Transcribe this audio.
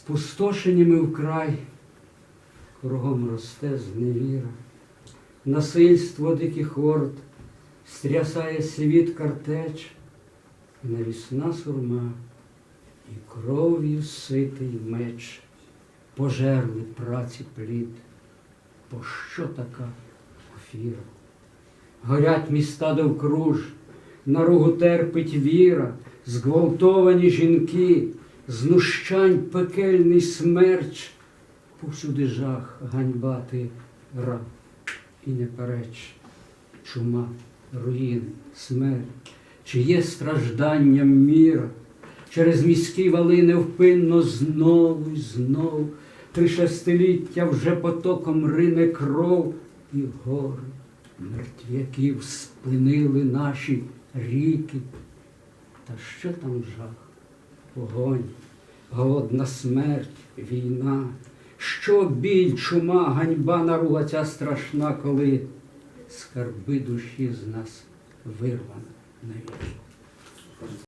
спустошеніми вкрай, кругом росте зневіра, насильство диких орд, стрясає світ картеч, і навісна сурма, і кров'ю ситий меч, пожерли праці плід. Пощо така офіра? Горять міста довкруж, наругу терпить віра, зґвалтовані жінки, знущань пекельний смерч, повсюди жах, ганьба ти раб і не переч, чума, руїн, смерть, чи є стражданням міра, через міські вали невпинно знову й знову, три шестиліття вже потоком рине кров і гори мертвяків спинили наші ріки. Та що там жах? Вогонь, голодна смерть, війна. Що біль, чума, ганьба, наруга ця страшна, коли скарби душі з нас вирвана навіки.